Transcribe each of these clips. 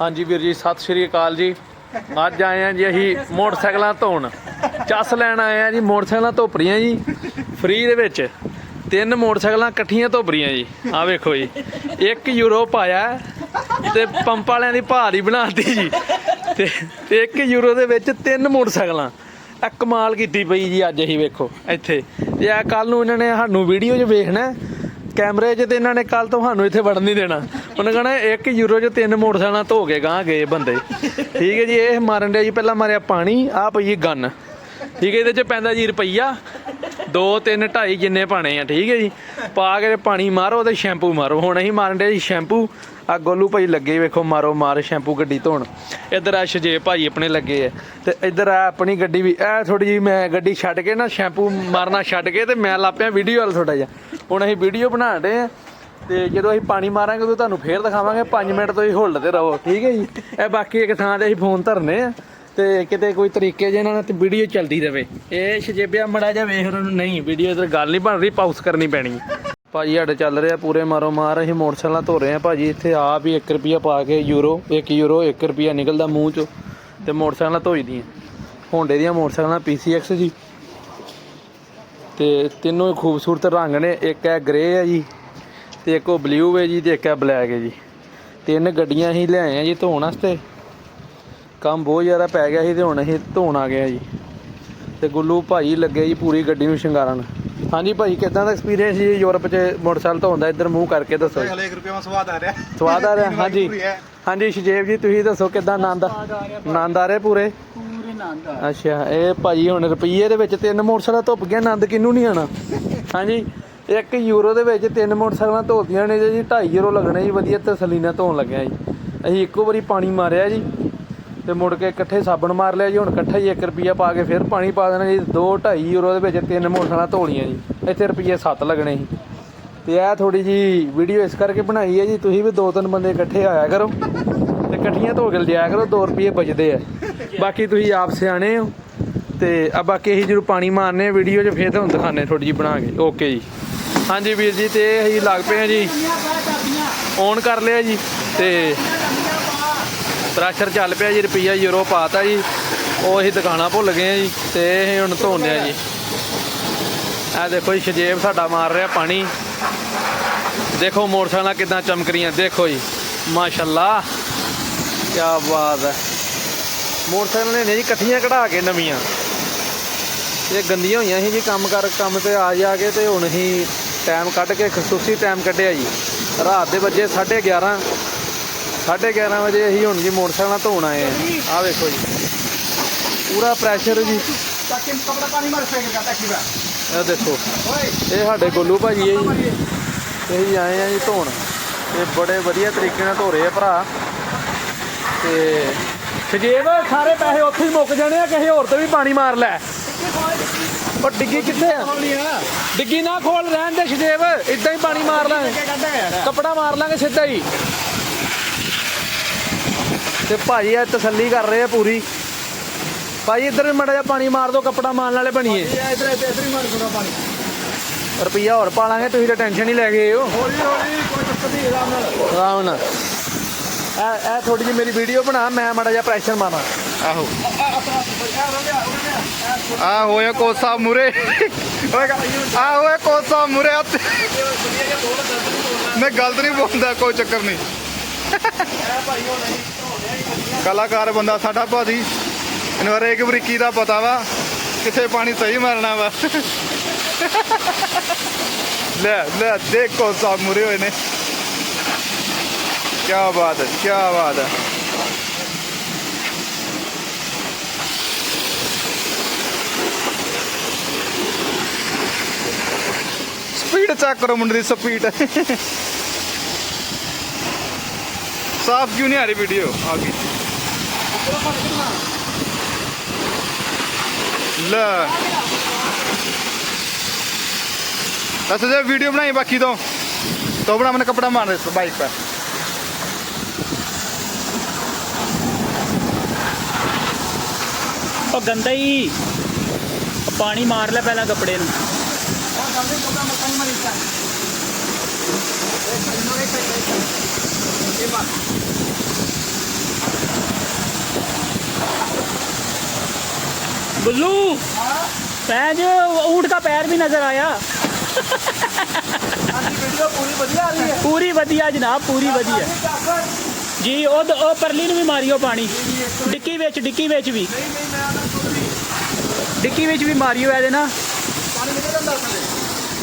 ਹਾਂਜੀ ਵੀਰ ਜੀ, ਸਤਿ ਸ਼੍ਰੀ ਅਕਾਲ ਜੀ। ਅੱਜ ਆਏ ਆ ਜੀ ਅਸੀਂ ਮੋਟਰਸਾਈਕਲਾਂ ਧੋਣ ਚੱਸ ਲੈਣ ਆਏ ਆ ਜੀ, ਮੋਟਰਸਾਈਕਲਾਂ ਧੋਪਰੀਆਂ ਜੀ। ਫ੍ਰੀ ਦੇ ਵਿੱਚ। ਤਿੰਨ ਮੋਟਰਸਾਈਕਲਾਂ ਇਕੱਠੀਆਂ ਧੋਪਰੀਆਂ ਜੀ। ਆ ਵੇਖੋ ਜੀ। ਇੱਕ ਯੂਰੋ ਪਾਇਆ ਤੇ ਪੰਪ ਵਾਲਿਆਂ ਦੀ ਭਾਰੀ ਬਣਾਤੀ ਜੀ। ਤੇ ਇੱਕ ਯੂਰੋ ਦੇ ਵਿੱਚ ਤਿੰਨ ਮੋਟਰਸਾਈਕਲਾਂ। ਇਹ ਕਮਾਲ ਕੀਤੀ ਪਈ ਜੀ ਅੱਜ ਅਸੀਂ ਵੇਖੋ, ਇੱਥੇ। ਜੇ ਆ ਕੱਲ ਨੂੰ ਇਹਨਾਂ ਨੇ ਸਾਨੂੰ ਵੀਡੀਓ 'ਚ ਵੇਖਣਾ ਕੈਮਰੇ 'ਚ ਤੇ ਇਹਨਾਂ ਨੇ ਕੱਲ ਤੁਹਾਨੂੰ ਇੱਥੇ ਵੜਨ ਨਹੀਂ ਦੇਣਾ। ਉਹਨੇ ਕਹਣਾ 1 ਯੂਰੋ 'ਚ ਤਿੰਨ ਮੋਟਰਸਾਈਕਲਾਂ ਧੋ ਕੇ ਗਾਂ ਗਏ ਬੰਦੇ। ਠੀਕ ਹੈ ਜੀ, ਇਹ ਮਾਰਨ ਡਿਆ ਜੀ, ਪਹਿਲਾਂ ਮਾਰਿਆ ਪਾਣੀ ਆ ਪਈ ਗਨ। ਠੀਕ ਹੈ, ਇਹਦੇ 'ਚ ਪੈਂਦਾ ਜੀ ਰੁਪਈਆ 2 3 2.5 ਜਿੰਨੇ ਪਾਣੇ ਆ, ਠੀਕ ਹੈ ਜੀ। ਪਾ ਕੇ ਪਾਣੀ ਮਾਰੋ ਤੇ ਸ਼ੈਂਪੂ ਮਾਰੋ। ਹੁਣ ਅਸੀਂ ਮਾਰਨ ਡਿਆ ਜੀ ਸ਼ੈਂਪੂ। ਆ ਗੋਲੂ ਭਾਈ ਲੱਗੇ ਵੇਖੋ, ਮਾਰੋ, ਮਾਰ ਸ਼ੈਂਪੂ ਗੱਡੀ ਧੋਣ। ਇੱਧਰ ਆ ਸ਼ਜੇ ਭਾਈ ਆਪਣੇ ਲੱਗੇ ਆ। ਤੇ ਇੱਧਰ ਆ ਆਪਣੀ ਗੱਡੀ ਵੀ ਇਹ ਥੋੜੀ ਜੀ ਮੈਂ ਗੱਡੀ ਛੱਡ ਕੇ ਨਾ, ਸ਼ੈਂਪੂ ਮਾਰਨਾ ਛੱਡ ਕੇ ਤੇ ਮੈਂ ਲਾਪਿਆ ਵੀਡੀਓ ਵਾਲ ਥੋੜਾ ਜਿਹਾ। ਹੁਣ ਅਸੀਂ ਵੀਡੀਓ ਬਣਾਉਣ ਡੇ ਆ ਤੇ ਜਦੋਂ ਅਸੀਂ ਪਾਣੀ ਮਾਰਾਂਗੇ ਉਦੋਂ ਤੁਹਾਨੂੰ ਫੇਰ ਦਿਖਾਵਾਂਗੇ 5 ਮਿੰਟ ਤੋਂ ਹੀ ਹੋਲਡ ਤੇ ਰਹੋ, ਠੀਕ ਹੈ ਜੀ? ਇਹ ਬਾਕੀ ਇੱਕ ਥਾਂ ਤੇ ਅਸੀਂ ਫੋਨ ਧਰਨੇ ਆ ਤੇ ਕਿਤੇ ਕੋਈ ਤਰੀਕੇ ਜੇ ਨਾਲ ਤੇ ਵੀਡੀਓ ਚੱਲਦੀ ਰਵੇ। ਇਹ ਸ਼ਜੇਬਿਆ ਮੜਾ ਜਾ ਵੇਖ ਰਹੇ ਨਹੀਂ, ਵੀਡੀਓ ਇਧਰ ਗੱਲ ਨਹੀਂ ਬਣ ਰਹੀ ਪਾਉਸ ਕਰਨੀ ਪੈਣੀ ਭਾਜੀ, ਸਾਡੇ ਚੱਲ ਰਿਹਾ ਪੂਰੇ ਮਾਰੋ ਮਾਰ, ਅਸੀਂ ਮੋਟਰਸਾਈਕਲਾਂ ਧੋ ਰਹੇ ਆ ਭਾਜੀ, ਇੱਥੇ ਆਪ ਹੀ 1 ਰੁਪਿਆ ਪਾ ਕੇ ਯੂਰੋ 1 ਯੂਰੋ 1 ਰੁਪਿਆ ਨਿਕਲਦਾ ਮੂੰਹ ਚੋਂ ਤੇ ਮੋਟਰਸਾਈਕਲਾਂ ਧੋਈ ਦੀਆਂ। ਹੋਂਡੇ ਦੀਆਂ ਮੋਟਰਸਾਈਕਲਾਂ, PCX ਜੀ। ਤੇ ਤਿੰਨੋਂ ਹੀ ਖੂਬਸੂਰਤ ਰੰਗ ਨੇ ਇੱਕ ਹੈ ਗ੍ਰੇ ਹੈ ਜੀ ਤੇ ਇੱਕ ਉਹ ਬਲੂ ਹੈ ਜੀ ਤੇ ਇੱਕ ਹੈ ਬਲੈਕ ਹੈ ਜੀ। ਤਿੰਨ ਗੱਡੀਆਂ ਹੀ ਲਿਆਏ ਆ ਜੀ ਧੋਣ ਵਾਸਤੇ। ਕੰਮ ਬਹੁਤ ਜ਼ਿਆਦਾ ਪੈ ਗਿਆ ਸੀ ਤੇ ਹੁਣ ਅਸੀਂ ਧੋਣ ਆ ਗਏ ਆ ਜੀ। ਤੇ ਗੁੱਲੂ ਭਾਈ ਲੱਗੇ ਜੀ ਪੂਰੀ ਗੱਡੀ ਨੂੰ ਸ਼ਿੰਗਾਰਨ। ਹਾਂਜੀ ਭਾਈ ਕਿਦਾਂ ਦਾ ਐਕਸਪੀਰੀਅੰਸ ਜੀ ਯੂਰਪ 'ਚ ਮੋਟਰਸਾਈਕਲ ਧੋਣ ਦਾ? ਇੱਧਰ ਮੂੰਹ ਕਰਕੇ ਦੱਸੋ ਜੀ। ਹਲੇ 1 ਰੁਪਏ ਦਾ ਸਵਾਦ ਆ ਰਿਹਾ। ਸਵਾਦ ਆ ਰਿਹਾ ਹਾਂਜੀ। ਹਾਂਜੀ ਸ਼ਜੇਵ ਜੀ ਤੁਸੀਂ ਦੱਸੋ ਕਿਦਾਂ ਆਨੰਦ ਆਨੰਦ ਆ ਰਿਹਾ ਪੂਰੇ? ਪੂਰੇ ਨੰਦ ਅੱਛਾ, ਇਹ ਭਾਜੀ ਹੁਣ ਰੁਪਈਏ ਦੇ ਵਿੱਚ ਤਿੰਨ ਮੋਟਰਸਾਈਕਲ ਧੁੱਪ ਗਿਆ ਆਨੰਦ ਕਿਹਨੂੰ ਨਹੀਂ ਆਣਾ ਹਾਂਜੀ 1 ਯੂਰੋ ਦੇ ਵਿੱਚ ਤਿੰਨ ਮੋਟਰਸਾਈਕਲਾਂ ਧੋਤੀਆਂ ਨੇ ਜੀ 2.5 ਯੂਰੋ ਲੱਗਣੇ ਜੀ, ਵਧੀਆ ਤਸੱਲੀ ਨਾਲ ਧੋਣ ਲੱਗਿਆ ਜੀ। ਅਸੀਂ ਇੱਕੋ ਵਾਰੀ ਪਾਣੀ ਮਾਰਿਆ ਜੀ, ਤੇ ਮੁੜ ਕੇ ਇਕੱਠੇ ਸਾਬਣ ਮਾਰ ਲਿਆ ਜੀ, ਹੁਣ ਇਕੱਠਾ ਹੀ 1 ਰੁਪਿਆ ਪਾ ਕੇ ਫਿਰ ਪਾਣੀ ਪਾ ਦੇਣਾ ਜੀ 2 2.5 ਯੂਰੋ ਦੇ ਵਿੱਚ ਤਿੰਨ ਮੋਟਰਸਾਈਕਲਾਂ ਧੋ ਲਈਆਂ ਜੀ, ਇੱਥੇ ਰੁਪਈਏ 7 ਲੱਗਣੇ ਸੀ। ਤੇ ਇਹ ਥੋੜੀ ਜੀ ਵੀਡੀਓ ਇਸ ਕਰਕੇ ਬਣਾਈ ਹੈ ਜੀ, ਤੁਸੀਂ ਵੀ ਦੋ ਤਿੰਨ ਬੰਦੇ ਇਕੱਠੇ ਆਇਆ ਕਰੋ, ਤੇ ਇਕੱਠੀਆਂ ਧੋ ਕੇ ਲਿਜਾਇਆ ਕਰੋ 2 ਰੁਪਏ ਬਚਦੇ ਆ। ਬਾਕੀ ਤੁਸੀਂ ਆਪ ਸਿਆਣੇ ਹੋ। ਤੇ ਆ ਬਾਕੀ ਅਸੀਂ ਜਦੋਂ ਪਾਣੀ ਮਾਰਨੇ ਵੀਡੀਓ 'ਚ, ਫੇਰ ਤੁਹਾਨੂੰ ਦਿਖਾਣੇ ਥੋੜੀ ਜੀ ਬਣਾ ਕੇ। ਓਕੇ ਜੀ। ਹਾਂਜੀ ਵੀਰ ਜੀ, ਤੇ ਅਸੀਂ ਲੱਗ ਪਏ ਆ ਜੀ। ਔਨ ਕਰ ਲਿਆ ਜੀ। ਤੇ ਪ੍ਰੈਸ਼ਰ ਚੱਲ ਪਿਆ ਜੀ, ਰੁਪਈਆ ਯੂਰੋ ਪਾਤਾ ਜੀ। ਉਹ ਅਸੀਂ ਦੁਕਾਨਾਂ ਭੁੱਲ ਗਏ ਆ ਜੀ, ਤੇ ਅਸੀਂ ਹੁਣ ਧੋਨੇ ਆ ਜੀ। ਆ ਦੇਖੋ ਜੀ ਸ਼ਜੇਬ ਸਾਡਾ ਮਾਰ ਰਿਹਾ ਪਾਣੀ। ਦੇਖੋ ਮੋਟਰਸਾਈਕਲਾਂ ਕਿਦਾਂ ਚਮਕ ਰਹੀਆਂ। ਦੇਖੋ ਜੀ, ਮਾਸ਼ਾਅੱਲਾ ਕੀ ਬਾਤ ਹੈ। ਮੋਟਰਸਾਈਕਲ ਨੇ ਜੀ ਇਕੱਠੀਆਂ ਕਢਾ ਕੇ ਨਵੀਆਂ। ਇਹ ਗੰਦੀਆਂ ਹੋਈਆਂ ਸੀ ਜੀ ਕੰਮ ਕਰ ਕੰਮ ਤੇ ਆ ਜਾ ਕੇ ਤੇ ਹੁਣ ਅਸੀਂ ਟਾਈਮ ਕੱਢ ਕੇ ਖਸੂਸੀ ਟਾਈਮ ਕੱਢਿਆ ਜੀ। ਰਾਤ ਦੇ ਵਜੇ 11:30 11:30 ਵਜੇ ਅਸੀਂ ਹੁਣ ਜੀ ਮੋਟਰਸਾਈਕਲਾਂ ਧੋਣ ਆਏ ਆ ਆਹ ਵੇਖੋ ਜੀ। ਪੂਰਾ ਪ੍ਰੈਸ਼ਰ ਜੀ। ਇਹ ਦੇਖੋ ਇਹ ਸਾਡੇ ਗੋਲੂ ਭਾਜੀ ਹੈ ਜੀ। ਅਸੀਂ ਆਏ ਆ ਜੀ ਧੋਣ। ਤੇ ਬੜੇ ਵਧੀਆ ਤਰੀਕੇ ਨਾਲ ਧੋ ਰਹੇ ਆ ਭਰਾ। ਤੇ ਸ਼ਜੇਬ ਸਾਰੇ ਪੈਸੇ ਉੱਥੇ ਹੀ ਮੁੱਕ ਜਾਣੇ ਆ ਕਿਸੇ ਹੋਰ ਤੇ ਵੀ ਪਾਣੀ ਮਾਰ ਲੈ। ਉਹ ਡਿੱਗੀ ਕਿੱਥੇ ਆ? ਡਿੱਗੀ ਨਾ ਖੋਲ ਰਹਿਣ ਦੇ ਸ਼ਜੇਬ ਇਦਾਂ ਹੀ ਪਾਣੀ ਮਾਰ ਲਾਂਗੇ। ਕੱਪੜਾ ਮਾਰ ਲਾਂਗੇ ਸਿੱਧਾ ਹੀ। ਤੇ ਭਾਜੀ ਇਹ ਤਸੱਲੀ ਕਰ ਰਹੇ ਆ ਪੂਰੀ। ਭਾਈ ਇੱਧਰ ਮੜਾ ਜਿਹਾ ਪਾਣੀ ਮਾਰ ਦਿਓ ਕੱਪੜਾ ਮਾਰਨ ਵਾਲੇ ਬਣੀਏ। ਇਹ ਇਧਰ ਇਧਰ ਹੀ ਮਾਰ ਥੋੜਾ ਪਾਣੀ। ਰੁਪਈਆ ਹੋਰ ਪਾ ਲਾਂਗੇ ਤੁਸੀਂ ਤਾਂ ਟੈਨਸ਼ਨ ਹੀ ਲੈ ਗਏ ਹੋ। ਹੌਲੀ ਹੌਲੀ ਕੋਈ ਚੱਕਰ ਨਹੀਂ ਆਰਾਮ ਨਾਲ। ਆਰਾਮ ਨਾਲ। ਇਹ ਇਹ ਥੋੜੀ ਜਿਹੀ ਮੇਰੀ ਵੀਡੀਓ ਬਣਾ, ਮੈਂ ਮੜਾ ਜਿਹਾ ਪ੍ਰੈਸ਼ਰ ਮਾਰਾਂ ਆਹੋ। ਆ ਹੋਇਆ ਕੋਸਾ ਮੁਰੇ। ਆ ਹੋਇਆ ਕੋਸਾ ਮੁਰੇ। ਮੈਂ ਗਲਤ ਨਹੀਂ ਬੋਲਦਾ, ਕੋਈ ਚੱਕਰ ਨਹੀਂ। ਕਲਾਕਾਰ ਬੰਦਾ ਸਾਡਾ ਭਾਜੀ। ਇਹਨੂੰ ਹਰੇਕ ਬਰੀਕੀ ਦਾ ਪਤਾ ਵਾ, ਕਿੱਥੇ ਪਾਣੀ ਸਹੀ ਮਾਰਨਾ ਵਾ। ਲੈ ਲੈ, ਦੇਖੋ ਸਾ ਹੋਏ ਨੇ। ਕੀ ਬਾਤ ਹੈ ਕੀ ਬਾਤ ਹੈ ਸਪੀਡ ਚੈੱਕ ਕਰੋ ਮੁੰਡੇ ਦੀ ਸਪੀਡ ਸਾਫ ਕਿਉਂ ਨਹੀਂ ਆ ਰਹੀ ਵੀਡੀਓ ਆ ਗਈ ਲੈ ਬਸ ਜੇ ਵੀਡੀਓ ਬਣਾਈ ਬਾਕੀ ਤੋਂ तो बड़ा मैंने कपड़ा मार रहे बाइक पे ਉਹ ਗੰਦਾ ਹੀ ਪਾਣੀ ਮਾਰ ਲੈ ਪਹਿਲਾਂ ਕੱਪੜੇ ਨੂੰ बुल्लू पैज ऊंट का पैर भी नजर आया पूरी बढ़िया जनाब पूरी बढ़िया ਜੀ ਉਹ ਉਹ ਪਰਲੀ ਨੂੰ ਵੀ ਮਾਰਿਓ ਪਾਣੀ। ਡਿੱਕੀ ਵਿੱਚ ਡਿੱਕੀ ਵਿੱਚ ਵੀ। ਨਹੀਂ ਨਹੀਂ ਮੈਂ ਤਾਂ ਖੁਦ ਡਿੱਕੀ ਵਿੱਚ ਵੀ ਮਾਰਿਓ ਇਹਦੇ ਨਾ ਪਾਣੀ ਨਿਕਲ ਜਾਂਦਾ ਥੱਲੇ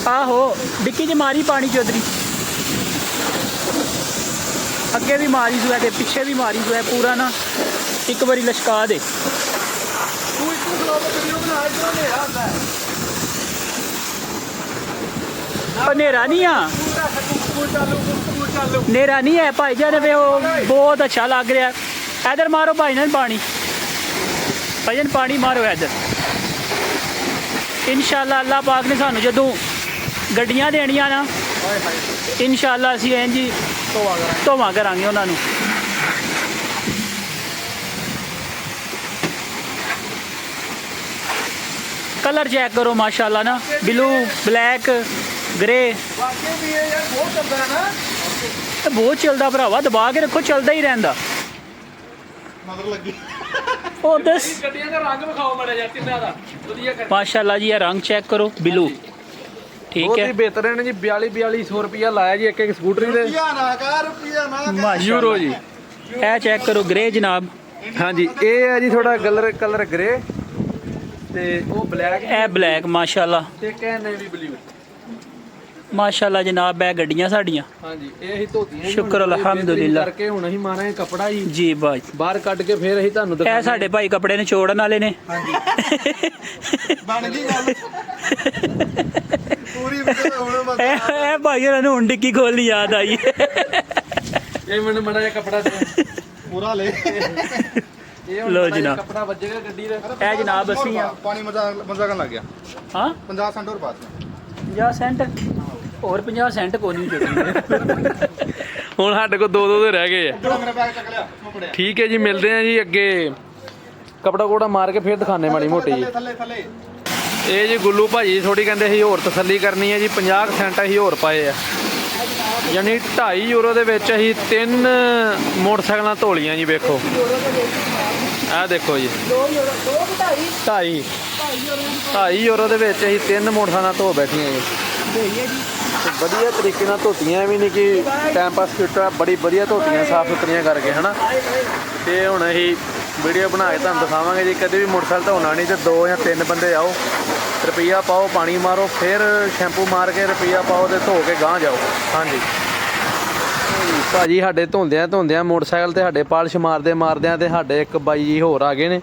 ਆਹੋ, ਡਿੱਕੀ 'ਚ ਮਾਰੀ ਪਾਣੀ ਚੌਧਰੀ। ਅੱਗੇ ਵੀ ਮਾਰੀ ਸੂ ਤੇ ਪਿੱਛੇ ਵੀ ਮਾਰੀ ਸੂ ਪੂਰਾ ਨਾ। ਇੱਕ ਵਾਰੀ ਲਸ਼ਕਾ ਦੇ। ਤੂੰ ਇੱਕ ਖਲੋ ਵੀਡੀਓ ਬਣਾ ਇਧਰੋਂ ਹਨੇਰਾ ਹੁੰਦਾ ਹਨੇਰਾ ਨਹੀਂ ਆ। ਪੂਰਾ ਹਨੇਰਾ ਨਹੀਂ ਹੈ ਭਾਈ ਜਾਨ, ਵੇ ਉਹ ਬਹੁਤ ਅੱਛਾ ਲੱਗ ਰਿਹਾ। ਇਧਰ ਮਾਰੋ ਭਾਈ ਜਾਨ ਪਾਣੀ। ਭਾਈ ਜਾਨ ਪਾਣੀ ਮਾਰੋ ਇਧਰ। ਇਨਸ਼ਾਅੱਲਾ ਅੱਲਾਹ ਪਾਕ ਨੇ ਸਾਨੂੰ ਜਦੋਂ ਗੱਡੀਆਂ ਦੇਣੀਆਂ ਨਾ ਹਾਏ ਇਨਸ਼ਾਅੱਲਾ ਅਸੀਂ ਐਂ ਜੀ ਤੋਂ ਕਰਾਂਗੇ ਧੋਵਾ ਕਰਾਂਗੇ ਉਹਨਾਂ ਨੂੰ। ਕਲਰ ਚੈੱਕ ਕਰੋ ਮਾਸ਼ਾਅੱਲਾ ਨਾ, ਬਲੂ, ਬਲੈਕ। ਗ੍ਰੇ। ਵਾਕਈ ਵੀ ਇਹ ਯਾਰ ਬਹੁਤ ਚੱਲਦਾ ਹੈ ਨਾ। ਇਹ ਬਹੁਤ ਚੱਲਦਾ ਭਰਾਵਾ ਦਬਾ ਕੇ ਰੱਖੋ ਚੱਲਦਾ ਹੀ ਰਹਿੰਦਾ। ਨਜ਼ਰ ਲੱਗੀ। ਉਹ ਦਸ। ਗੱਡੀਆਂ ਦਾ ਰੰਗ ਵਿਖਾਓ ਮੜਾ ਜਾ ਕਿੰਨਾ ਦਾ। ਵਧੀਆ ਕਰ। ਮਾਸ਼ਾਅੱਲਾ ਜੀ ਇਹ ਰੰਗ ਚੈੱਕ ਕਰੋ ਬਲੂ। ਠੀਕ ਬਹੁਤ ਹੈ। ਹੀ ਬਿਹਤਰੀਨ ਜੀ 42 4200 ਰੁਪਿਆ ਲਾਇਆ ਜੀ ਇੱਕ ਇੱਕ ਸਕੂਟਰੀ ਦੇ। ਰੁਪਿਆ ਨਾ ਕਰ ਰੁਪਿਆ ਨਾ ਕਰ। ਮਾਸ਼ਾਅੱਲਾ। ਯੂਰੋ ਜੀ। ਇਹ ਚੈੱਕ ਕਰੋ ਗ੍ਰੇ ਜਨਾਬ। ਹਾਂਜੀ ਇਹ ਹੈ ਜੀ ਥੋੜਾ ਕਲਰ ਕਲਰ ਗ੍ਰੇ ਤੇ ਉਹ ਬਲੈਕ ਇਹ ਬਲੈਕ ਮਾਸ਼ਾਅੱਲਾ। ਤੇ ਕਹਿ ਨੇਵੀ ਬਲੂ ਮਾਸ਼ਾਅੱਲਾ ਜਨਾਬ ਇਹ ਗੱਡੀਆਂ ਸਾਡੀਆਂ। ਹਾਂਜੀ ਇਹ ਅਸੀਂ ਧੋਤੀਆਂ ਜੀ ਸ਼ੁਕਰ ਹੁਣ। ਅਲਹਮਦੁਲਿਲਾ। ਕਰਕੇ ਹੁਣ ਅਸੀਂ ਮਾਰਾਂਗੇ ਕਪੜਾ ਜੀ ਜੀ ਬਾਈ। ਬਾਹਰ ਕੱਢ ਕੇ ਫਿਰ ਅਸੀਂ ਤੁਹਾਨੂੰ ਇਹ ਦਿਖਾਵਾਂਗੇ। ਸਾਡੇ ਭਾਈ ਕੱਪੜੇ ਨਿਚੋੜਨ ਵਾਲੇ ਨੇ। ਬਣ ਗਈ ਗੱਲ। ਪੂਰੀ ਹੁਣ ਬਸ ਇਹ ਇਹ ਭਾਈ ਉਹਨਾਂ ਨੂੰ ਹੁਣ ਡਿੱਕੀ ਖੋਲ੍ਹਣੀ ਯਾਦ ਆਈ। ਇਹ ਮੈਨੂੰ ਮੜਾ ਜਿਹਾ ਕਪੜਾ ਦੇ ਪੂਰਾ ਲੈ। ਇਹ ਹੁਣ ਲਓ ਮਾੜਾ ਜਿਹਾ ਜਨਾਬ। ਕਪੜਾ ਵੱਜੇਗਾ ਗੱਡੀ ਦੇ। ਇਹ ਜਨਾਬ ਅਸੀਂ ਆ। ਪਾਣੀ ਮਜ਼ਾ ਮਜ਼ਾ ਕਰਨ ਲੱਗ ਗਿਆ। ਹਾਂ? 50 ਸੈਂਟ ਹੋਰ ਪਾਸ 50 ਸੈਂਟ? ਹੋਰ 50 ਸੈਂਟ ਕੋਈ ਨਹੀਂ ਚੁੱਕਣੀ ਹੁਣ ਸਾਡੇ ਕੋਲ ਦੋ ਦੋ ਦੇ ਰਹਿ ਗਏ ਆ। ਚੱਕ ਠੀਕ ਹੈ ਜੀ ਮਿਲਦੇ ਆ ਜੀ ਅੱਗੇ। ਕਪੜਾ ਕੋੜਾ ਮਾਰ ਕੇ ਫਿਰ ਦਿਖਾਣੇ ਮਾੜੀ ਮੋਟੀ ਜੀ। ਥੱਲੇ ਥੱਲੇ ਇਹ ਜੀ ਗੁੱਲੂ ਭਾਜੀ ਥੋੜੀ ਕਹਿੰਦੇ ਸੀ ਹੋਰ ਤਸੱਲੀ ਕਰਨੀ ਹੈ ਜੀ 50 ਕੁ ਸੈਂਟ ਅਸੀਂ ਹੋਰ ਪਾਏ ਆ। ਯਾਨੀ 2.5 ਯੂਰੋ ਦੇ ਵਿੱਚ ਅਸੀਂ ਤਿੰਨ ਮੋਟਰਸਾਈਕਲਾਂ ਧੋਲੀਆਂ ਜੀ ਵੇਖੋ। ਆਹ ਦੇਖੋ ਜੀ। 2.5 2.5 ਯੂਰੋ ਦੇ ਵਿੱਚ ਅਸੀਂ ਤਿੰਨ ਮੋਟਰਸਾਈਕਲਾਂ ਧੋ ਬੈਠੀਆਂ ਜੀ। ਵਧੀਆ ਤਰੀਕੇ ਨਾਲ ਧੋਤੀਆਂ ਵੀ ਨਹੀਂ ਕਿ ਟਾਈਮ ਪਾਸ ਕੀਤਾ, ਬੜੀ ਵਧੀਆ ਧੋਤੀਆਂ, ਸਾਫ਼ ਸੁਥਰੀਆਂ ਕਰਕੇ, ਹਨਾ? ਤੇ ਹੁਣ ਅਸੀਂ ਵੀਡੀਓ ਬਣਾ ਕੇ ਤੁਹਾਨੂੰ ਦਿਖਾਵਾਂਗੇ ਜੀ ਕਦੇ ਵੀ ਮੋਟਰਸਾਈਕਲ ਧੋਣਾ ਨਹੀਂ ਤੇ ਦੋ ਜਾਂ ਤਿੰਨ ਬੰਦੇ ਆਓ, ਰੁਪਈਆ ਪਾਓ, ਪਾਣੀ ਮਾਰੋ, ਫਿਰ ਸ਼ੈਂਪੂ ਮਾਰ ਕੇ ਰੁਪਈਆ ਪਾਓ ਤੇ ਧੋ ਕੇ ਗਾਂਹ ਜਾਓ। ਹਾਂਜੀ। ਭਾਜੀ, ਸਾਡੇ ਧੋਂਦਿਆਂ ਧੋਂਦਿਆਂ ਮੋਟਰਸਾਈਕਲ ਤੇ ਸਾਡੇ ਪਾਲਿਸ਼ ਮਾਰਦੇ ਮਾਰਦਿਆਂ ਤੇ ਸਾਡੇ ਇੱਕ ਬਾਈ ਜੀ ਹੋਰ ਆ ਗਏ ਨੇ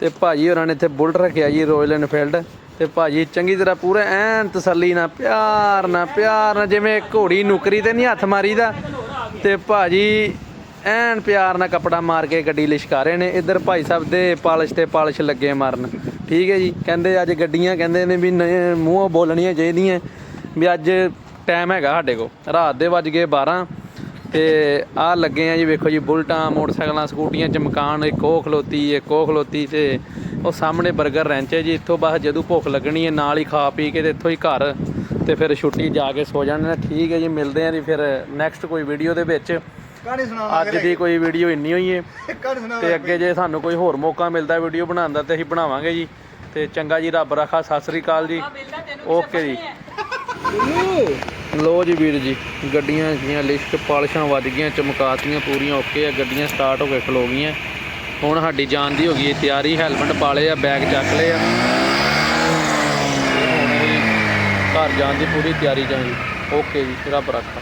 ਤੇ ਭਾਜੀ ਹੋਰਾਂ ਨੇ ਇੱਥੇ ਬੁਲਟ ਰੱਖਿਆ ਜੀ ਰੋਇਲ ਐਨਫੀਲਡ ਤੇ ਭਾਜੀ ਚੰਗੀ ਤਰ੍ਹਾਂ ਪੂਰਾ ਐਨ ਤਸੱਲੀ ਨਾਲ, ਪਿਆਰ ਨਾਲ ਪਿਆਰ ਨਾਲ, ਜਿਵੇਂ ਘੋੜੀ ਨੁਕਰੀ ਤੇ ਨਹੀਂ ਹੱਥ ਮਾਰੀਦਾ। ਤੇ ਭਾਜੀ ਐਨ ਪਿਆਰ ਨਾਲ ਕਪੜਾ ਮਾਰ ਕੇ ਗੱਡੀ ਲਿਸ਼ਕਾ ਰਹੇ ਨੇ। ਇੱਧਰ ਭਾਈ ਸਾਹਿਬ ਦੇ ਪਾਲਿਸ਼ ਤੇ ਪਾਲਿਸ਼ ਲੱਗੇ ਮਾਰਨ। ਠੀਕ ਹੈ ਜੀ, ਕਹਿੰਦੇ ਅੱਜ ਗੱਡੀਆਂ, ਕਹਿੰਦੇ ਨੇ ਵੀ ਨ- ਮੂੰਹੋਂ ਬੋਲਣੀਆਂ ਚਾਹੀਦੀਆਂ। ਵੀ ਅੱਜ ਟਾਈਮ ਹੈਗਾ ਸਾਡੇ ਕੋਲ। ਰਾਤ ਦੇ ਵੱਜ ਗਏ 12 ਤੇ ਆ ਲੱਗੇ ਆ ਜੀ, ਵੇਖੋ ਜੀ, ਬੁਲਟਾਂ, ਮੋਟਰਸਾਈਕਲਾਂ, ਸਕੂਟੀਆਂ, ਚਮਕਾਨ, ਇੱਕ ਉਹ ਖਲੋਤੀ, ਇੱਕ ਉਹ ਖਲੋਤੀ ਤੇ ਉਹ ਸਾਹਮਣੇ 버ਗਰ ਰੈਂਚ ਹੈ ਜੀ ਇੱਥੋਂ ਬਸ ਜਦੋਂ ਭੁੱਖ ਲੱਗਣੀ ਹੈ ਨਾਲ ਹੀ ਖਾ ਪੀ ਕੇ ਤੇ ਇੱਥੋਂ ਹੀ ਘਰ ਤੇ ਫਿਰ ਛੁੱਟੀ ਜਾ ਕੇ ਸੋ ਜਾਣੇ ਨੇ। ਠੀਕ ਹੈ ਜੀ ਮਿਲਦੇ ਆ ਜੀ ਫਿਰ ਨੈਕਸਟ ਕੋਈ ਵੀਡੀਓ ਦੇ ਵਿੱਚ। ਕਹਾਣੀ ਅੱਜ ਦੀ ਕੋਈ ਵੀਡੀਓ ਇੰਨੀ ਹੋਈ ਹੈ ਤੇ ਅੱਗੇ ਜੇ ਸਾਨੂੰ ਕੋਈ ਹੋਰ ਮੌਕਾ ਮਿਲਦਾ ਵੀਡੀਓ ਬਣਾਉਣ ਦਾ ਤੇ ਅਸੀਂ ਬਣਾਵਾਂਗੇ ਜੀ। ਤੇ ਚੰਗਾ ਜੀ ਰੱਬ ਰੱਖਾ ਸਤਿ ਸ੍ਰੀ ਅਕਾਲ ਜੀ। ਓਕੇ ਜੀ। ਲੋ ਜੀ ਵੀਰ ਜੀ ਗੱਡੀਆਂ ਦੀਆਂ ਲਿਸਟ ਪਾਲਿਸ਼ਾਂ ਵੱਜ ਗਈਆਂ ਚਮਕਾਤੀਆਂ ਪੂਰੀਆਂ ਓਕੇ ਆ ਗੱਡੀਆਂ ਸਟਾਰਟ ਹੋ ਕੇ ਖਲੋ ਗਈਆਂ। ਹੁਣ ਸਾਡੀ ਜਾਣ ਦੀ ਹੋ ਗਈ ਹੈ ਤਿਆਰੀ ਹੈਲਮਟ ਪਾ ਲਏ ਆ ਬੈਗ ਚੱਕ ਲਏ ਆ। ਘਰ ਜਾਣ ਦੀ ਪੂਰੀ ਤਿਆਰੀ ਜਾਂ ਓਕੇ ਜੀ, ਰੱਬ ਰੱਖਾ।